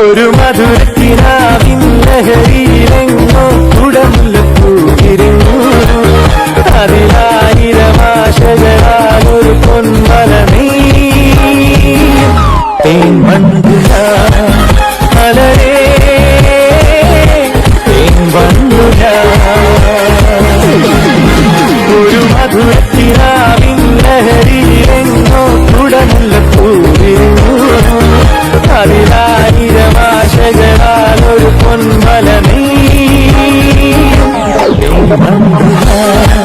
ഒരു മധുരത്തിനാവിൻ ലഹരിയിലെങ്ങോ കുടമുല്ലപ്പൂവിരുന്നു അതിലായിരമാശകളാൽ ഒരു പൊന്മല തേൻ വണ്ടുല മലരേ. തേൻ വണ്ടുല ഒരു മധുരത്തിനാവിൻ ലഹരിയിലെങ്ങോ കുടമുല്ലപ്പൂവിരുന്നു home.